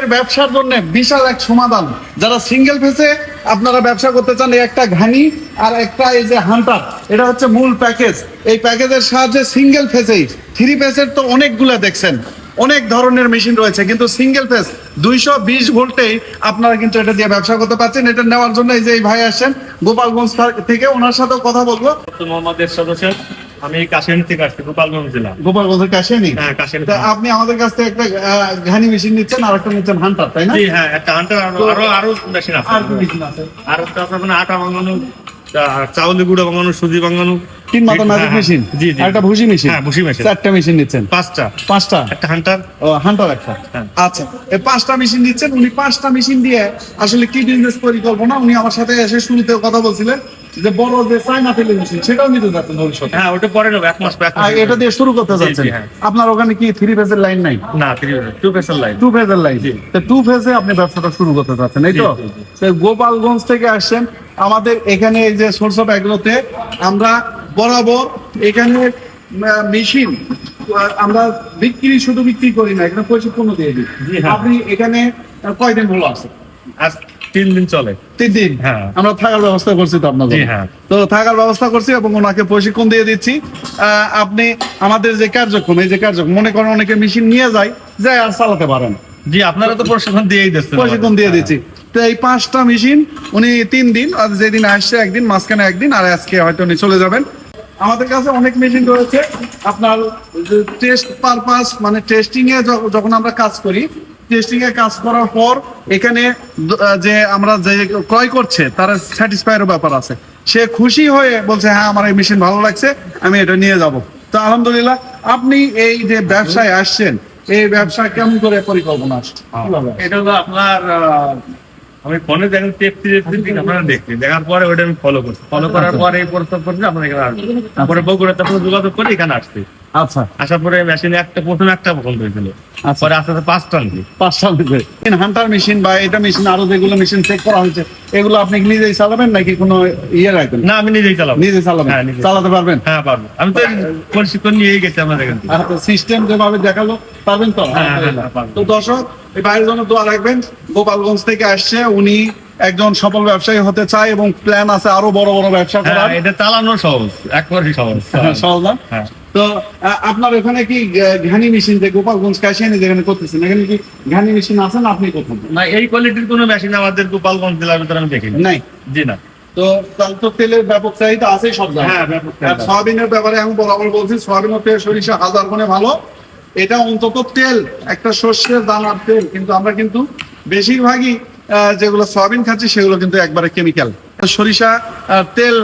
আপনাদের ব্যবসার জন্য বিশাল এক সমাধান। যারা সিঙ্গেল ফেসে আপনারা ব্যবসা করতে চান একটা ঘানি আর একটা এই যে হান্টার, এটা হচ্ছে মূল প্যাকেজ। এই প্যাকেজের সাহায্যে সিঙ্গেল ফেসেই থ্রি ফেসের তো অনেকগুলো দেখছেন। অনেক ধরনের মেশিন রয়েছে, কিন্তু সিঙ্গেল ফেস দুইশো বিশ ভোল্টেই আপনারা কিন্তু এটা দিয়ে ব্যবসা করতে পারছেন। এটা নেওয়ার জন্য এই যে ভাই আসছেন, গোপালগঞ্জ থেকে, ওনার সাথেও কথা বলব। মোহাম্মদ এরশাদ আমি কাশিয়ানি থেকে আসছি গোপালগঞ্জ জেলা। গোপালগঞ্জের নেই হ্যাঁ কাশিয়ানি আপনি আমাদের কাছ থেকে একটা ঘানি মেশিন নিচ্ছেন আর একটা নিচ্ছেন হান্টার তাই না? জি হ্যাঁ একটা হান্টার আরও আরও আরও মেশিন আছে। আর মেশিন আছে আর আটা ভাঙানো আহ, চাউলের গুঁড়ো ভাঙানো সুজি ভাঙানো। তিন মাথা ম্যাজিক হ্যাঁ, মেশিন জি জি। একটা ভুসি মেশিন হ্যাঁ ভুসি মেশিন চারটা মেশিন নিচ্ছেন? পাঁচটা। পাঁচটা? একটা হান্টার ও হান্টার একটা। হ্যাঁ। আচ্ছা এই পাঁচটা মেশিন নিচ্ছেন উনি পাঁচটা মেশিন দিয়ে আসলে কি বিজনেস পরিকল্পনা? উনি আমার সাথে এসে শুরুতে কথা বলছিলেন। যে বড় যে চাইনা তেলের মেশিন সেটাও নিতে যাচ্ছেন ভবিষ্যতে। হ্যাঁ ওটা পরে নেব এক মাস এটা দিয়ে শুরু করতে যাচ্ছেন হ্যাঁ। আপনার ওখানে কি থ্রি ফেজের লাইন নাই? না টু পেসার লাইন টু ফেজের লাইন তো টু ফেজে আপনি ব্যবসাটা শুরু করতে চাচ্ছেন এই তো? গোপালগঞ্জ থেকে আসছেন। আমাদের এখানে এই যে সোর্স অফ আমরা বরাবর এখানে মেশিন আমরা বিক্রি শুধু বিক্রি করি না এখানে প্রশিক্ষণ দিয়ে দিই। হ্যাঁ। আপনি এখানে কয়দিন হলো আছে তিন দিন চলে। তিন দিন? হ্যাঁ। আমরা থাকার ব্যবস্থা করছি তো আপনাদের। হ্যাঁ। তো থাকার ব্যবস্থা করছি এবং ওনাকে প্রশিক্ষণ দিয়ে দিচ্ছি। আপনি আমাদের যে কার্যক্রম এই যে কার্যক্রম মনে করেন অনেকে মেশিন নিয়ে যায় যায় আর চালাতে পারেন। জি আপনারা তো প্রশিক্ষণ দিয়েই দিচ্ছেন প্রশিক্ষণ দিয়ে দিচ্ছি। তো এই পাঁচটা মেশিন উনি তিন দিন আর যেদিন আসছে একদিন মাঝখানে একদিন আর আজকে হয়তো উনি চলে যাবেন। আমাদের কাছে অনেক মেশিন রয়েছে। আপনার টেস্ট পারপাস মানে টেস্টিং এ যখন আমরা কাজ করি টেস্টিং কাজ করার পর এখানে যে আমরা যে ক্রয় করছে তার স্যাটিসফাইয়ের ব্যাপার আছে। সে খুশি হয়ে বলছে হ্যাঁ আমার এই মেশিন ভালো লাগছে আমি এটা নিয়ে যাব। তো আলহামদুলিল্লাহ আপনি এই যে ব্যবসায় আসছেন এই ব্যবসা কেমন করে পরিকল্পনা আসছে? এটা হলো আপনার আমি ফোনে দেখেন টেপটি আপনারা দেখছি দেখার পরে ওটা আমি ফলো করছি। ফলো করার পরে এই প্রস্তাব করছি আপনার এখানে আসবে তারপরে বগুড়াতে আপনার যোগাযোগ করে এখানে আসছি। আচ্ছা। আসার পরে মেশিনে একটা প্রথমে একটা পছন্দ হয়েছিল। আচ্ছা। পরে আস্তে আস্তে পাঁচটা নিয়েছি পাঁচটা মেশিন হান্টার মেশিন বা এটা মেশিন আরও যেগুলো মেশিন চেক করা হয়েছে এগুলো আপনি কি নিজেই চালাবেন নাকি কোনো ইয়ে রাখবেন? না আমি নিজেই চালাবো। নিজে চালাবেন? হ্যাঁ, চালাতে পারবেন? হ্যাঁ পারব। আমি তো প্রশিক্ষণ নিয়েই গেছি আপনাদের এখান থেকে। সিস্টেম যেভাবে দেখাল পারবেন তো? হ্যাঁ, হ্যাঁ। তো দর্শক এই ভাইয়ের জন্য দোয়া রাখবেন। গোপালগঞ্জ থেকে আসছে উনি একজন সফল ব্যবসায়ী হতে চায় এবং প্ল্যান আছে আরও বড় বড় ব্যবসা করার। এটা চালানো সহজ একবারই সহজ। হ্যাঁ, সহজ না? হ্যাঁ। তো আপনার এখানে কি ঘানি মেশিন যে গোপালগঞ্জ কাশিয়ানি যেখানে করতেছেন এখানে কি ঘানি মেশিন আছে না আপনি কোথাও না এই কোয়ালিটির কোনো মেশিন আমাদের গোপালগঞ্জ জেলার ভিতরে আমি দেখিনি। নাই? জি না। তো তো তেলের ব্যাপক চাহিদা আছে সব হ্যাঁ, ব্যাপক সয়াবিনের ব্যাপারে আমি বরাবর বলছি সয়াবিনের থেকে সরিষা হাজার গুণে ভালো। এটা অন্তত তেল একটা শস্যের দানার তেল কিন্তু আমরা কিন্তু বেশিরভাগই আহ, যেগুলো সয়াবিন খাচ্ছি সেগুলো কিন্তু একবারে কেমিক্যাল সরিষা তেল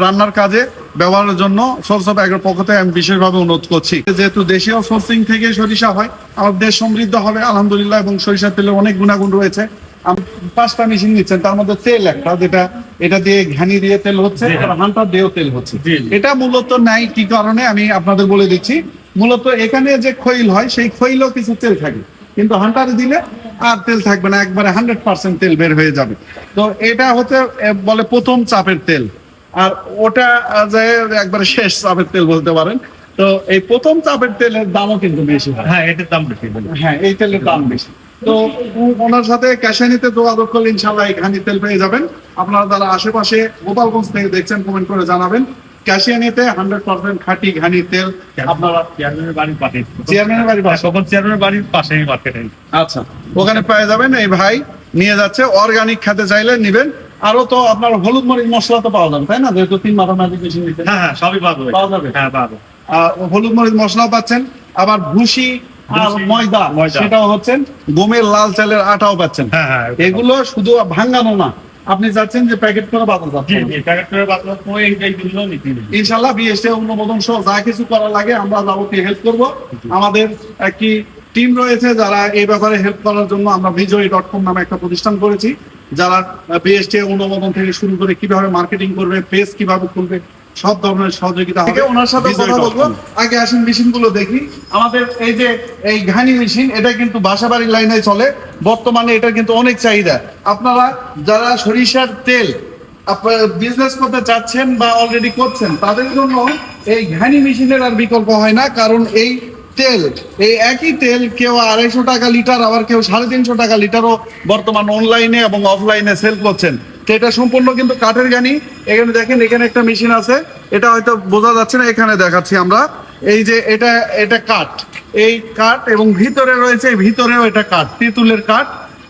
রান্নার কাজে ব্যবহারের জন্য সোর্স অফ এগ্রোর পক্ষ থেকে আমি বিশেষভাবে অনুরোধ করছি। যেহেতু দেশীয় সোর্সিং থেকে সরিষা হয় আমার দেশ সমৃদ্ধ হবে আলহামদুলিল্লাহ এবং সরিষার তেলের অনেক গুণাগুণ রয়েছে। পাঁচটা মেশিন নিচ্ছেন তার মধ্যে তেল একটা যেটা এটা দিয়ে ঘানি দিয়ে তেল হচ্ছে হান্টার দিয়েও তেল হচ্ছে। এটা মূলত নাই কি কারণে আমি আপনাদের বলে দিচ্ছি মূলত এখানে যে খৈল হয় সেই খৈলও কিছু তেল থাকে। কিন্তু হান্টারে দিলে আর তেল থাকবে না একবারে হান্ড্রেড পার্সেন্ট তেল বের হয়ে যাবে। তো এটা হচ্ছে বলে প্রথম চাপের তেল। আর ওটা যে একবারে শেষ চাপের তেল বলতে পারেন তো এই প্রথম চাপের তেলের দামও কিন্তু বেশি হয়। হ্যাঁ এটার দাম বেশি হ্যাঁ এই তেলের দাম বেশি। তো ওনার সাথে ক্যাশানিতে যোগাযোগ করলে ইনশাল্লাহ এই ঘানি তেল পেয়ে যাবেন। আপনারা যারা আশেপাশে গোপালগঞ্জ থেকে দেখছেন কমেন্ট করে জানাবেন। ক্যাশিয়ানিতে হান্ড্রেড পার্সেন্ট খাঁটি ঘানি তেল আপনারা চেয়ারম্যানের বাড়ির পাশে। চেয়ারম্যানের বাড়ির পাশে? সকল চেয়ারম্যানের বাড়ির পাশেই মার্কেটে আচ্ছা ওখানে পেয়ে যাবেন। এই ভাই নিয়ে যাচ্ছে অর্গানিক খেতে চাইলে নিবেন। আরও তো আপনার হলুদ মরিচ মশলা তো পাওয়া যাবে তাই না? যেহেতু তিন মাথা ম্যাজিক মেশিন নিতে। হ্যাঁ হ্যাঁ সবই পাবো পাওয়া যাবে? হ্যাঁ পাবো হলুদ মরিচ মশলাও পাচ্ছেন আবার ভুসি আর ময়দা। সেটাও হচ্ছেন গমের লাল চালের আটাও পাচ্ছেন। হ্যাঁ হ্যাঁ এগুলো শুধু ভাঙ্গানো না আপনি চাচ্ছেন যে প্যাকেট করে বাজার যাচ্ছেন ইনশাল্লাহ বিএসটি অনুমোদন সহ যা কিছু করা লাগে আমরা যাবতীয় হেল্প করব। আমাদের একটি টিম রয়েছে যারা এই ব্যাপারে হেল্প করার জন্য আমরা বিজয় ডট কম নামে একটা প্রতিষ্ঠান করেছি। যারা বিএসটি অনুমোদন থেকে শুরু করে কীভাবে মার্কেটিং করবে পেজ কীভাবে খুলবে সব ধরনের সহযোগিতা হবে ওনার সাথে কথা বলব। আগে আসেন মেশিনগুলো দেখি। আমাদের এই যে এই ঘানি মেশিন এটা কিন্তু বাসাবাড়ির লাইনে চলে। বর্তমানে এটা কিন্তু অনেক চাহিদা। আপনারা যারা সরিষার তেল আপনারা বিজনেস করতে চাচ্ছেন বা অলরেডি করছেন তাদের জন্য এই ঘানি মেশিনের আর বিকল্প হয় না কারণ এই তেল। এই একই তেল কেউ আড়াইশো টাকা লিটার, আবার কেউ সাড়ে তিনশো টাকা লিটারও বর্তমান অনলাইনে এবং অফলাইনে সেল করছেন। তো এটা সম্পূর্ণ কিন্তু কাঠের গানি এখানে দেখেন, এখানে একটা মেশিন আছে। এটা হয়তো বোঝা যাচ্ছে না, এখানে দেখাচ্ছি আমরা। এই যে এটা এটা কাঠ। এই কাঠ এবং ভিতরে রয়েছে ভিতরেও এটা কাঠ, তেঁতুলের কাঠ।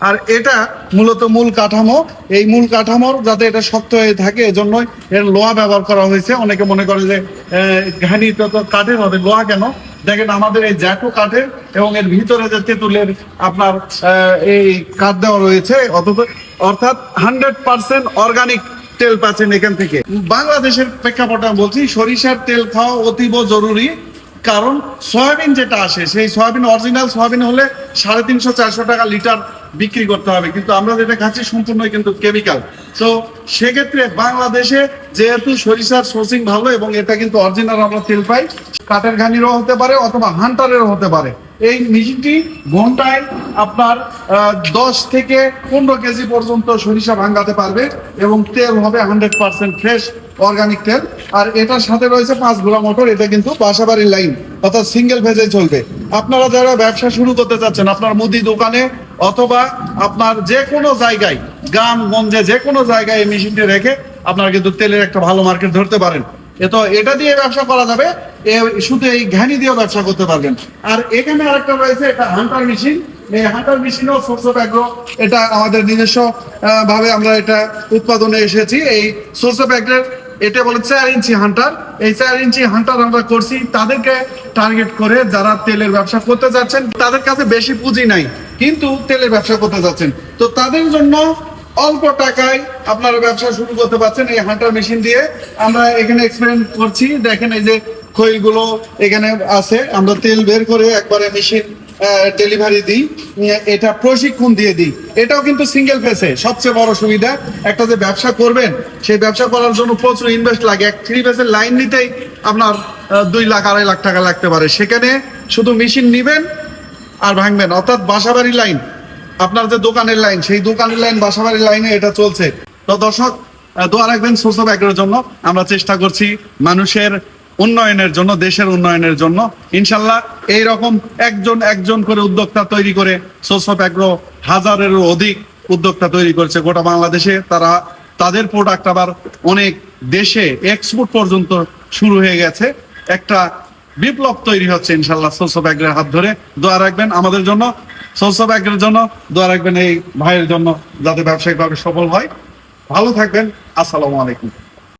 আর এটা মূলত মূল কাঠামো। এই মূল কাঠামোর যাতে এটা শক্ত হয়ে থাকে, এজন্যই এর লোহা ব্যবহার করা হয়েছে। অনেকে মনে করে যে ঘানি তো কাঠের হবে, লোহা কেন? দেখেন আমাদের এই জ্যাঠো কাঠের এবং এর ভিতরে যে তেঁতুলের আপনার এই কাঠ দেওয়া রয়েছে, অথচ অর্থাৎ হান্ড্রেড পার্সেন্ট অর্গানিক তেল পাচ্ছেন এখান থেকে। বাংলাদেশের প্রেক্ষাপটে বলছি, সরিষার তেল খাওয়া অতীব জরুরি, কারণ সয়াবিন যেটা আসে, সেই সয়াবিন, অরিজিনাল সয়াবিন হলে সাড়ে তিনশো চারশো টাকা লিটার বিক্রি করতে হবে। কিন্তু আমরা যেটা খাচ্ছি, সম্পূর্ণই কিন্তু কেমিক্যাল তো সেক্ষেত্রে বাংলাদেশে যেহেতু সরিষার সোর্সিং ভালো এবং এটা কিন্তু অরিজিনাল আমরা তেল পাই, কাঠের ঘানিরও হতে পারে অথবা হান্টারেরও হতে পারে। এই মেশিনটি ঘন্টায় আপনার দশ থেকে পনেরো কেজি পর্যন্ত সরিষা ভাঙাতে পারবে এবং তেল হবে হান্ড্রেড পার্সেন্ট ফ্রেশ অর্গানিক তেল। আর এটার সাথে রয়েছে পাঁচ ঘোড়া মোটর, এটা কিন্তু বাসাবাড়ির লাইন অর্থাৎ সিঙ্গেল ফেজে চলবে। আপনারা যারা ব্যবসা শুরু করতে চাচ্ছেন, আপনার মুদি দোকানে অথবা আপনার যে কোনো জায়গায় গ্রাম গঞ্জে যে কোনো জায়গায় এই মেশিনটি রেখে আপনারা কিন্তু তেলের একটা ভালো মার্কেট ধরতে পারেন। এ তো এটা দিয়ে ব্যবসা করা যাবে শুধু এই ঘানি দিয়েও ব্যবসা করতে পারবেন। আর এখানে আরেকটা রয়েছে, এটা হান্টার মেশিন। এই হান্টার মেশিনও সোর্স অফ অ্যাগ্রো, এটা আমাদের নিজস্ব ভাবে আমরা এটা উৎপাদনে এসেছি। এই সোর্স অফ অ্যাগ্রের এটা বলে চার ইঞ্চি হান্টার। এই চার ইঞ্চি হান্টার আমরা করছি, তাদেরকে টার্গেট করে যারা তেলের ব্যবসা করতে যাচ্ছেন, তাদের কাছে বেশি পুঁজি নাই। কিন্তু তেলের ব্যবসা করতে যাচ্ছেন। তো তাদের জন্য অল্প টাকায় আপনারা ব্যবসা শুরু করতে পারছেন এই হান্টার মেশিন দিয়ে। আমরা এখানে এক্সপেরিমেন্ট করছি। দেখেন এই যে খৈলগুলো এখানে আছে। আমরা তেল বের করে একবারে মেশিন ডেলিভারি দিই। এটা প্রশিক্ষণ দিয়ে দিই। এটাও কিন্তু সিঙ্গেল ফেসে সবচেয়ে বড় সুবিধা, একটা যে ব্যবসা করবেন, সেই ব্যবসা করার জন্য প্রচুর ইনভেস্ট লাগে। এক থ্রি ফেসের লাইন নিতেই আপনার দুই লাখ, আড়াই লাখ টাকা লাগতে পারে। সেখানে শুধু মেশিন নিবেন আর ভাঙবেন অর্থাৎ বাসাবাড়ি লাইন, আপনার যে দোকানের লাইন, সেই দোকানের লাইন, বাসাবাড়ির লাইনে এটা চলছে। তো দর্শক দোয়া রাখবেন অফ অ্যাগ্রোর জন্য। আমরা চেষ্টা করছি মানুষের উন্নয়নের জন্য, দেশের উন্নয়নের জন্য। ইনশাল্লাহ এই রকম একজন একজন করে উদ্যোক্তা তৈরি করে সোর্স অফ অ্যাগ্রো হাজারেরও অধিক উদ্যোক্তা তৈরি করছে গোটা বাংলাদেশে। তারা, তাদের প্রোডাক্ট আবার অনেক দেশে এক্সপোর্ট পর্যন্ত শুরু হয়ে গেছে। একটা বিপ্লব তৈরি হচ্ছে, ইনশাল্লাহ, সোর্স ব্যাগের হাত ধরে। দোয়া রাখবেন আমাদের জন্য, সোর্স ব্যাগের জন্য, দোয়া রাখবেন এই ভাইয়ের জন্য, যাতে ব্যবসায়িকভাবে সফল হয়। ভালো থাকবেন, আসসালামু আলাইকুম।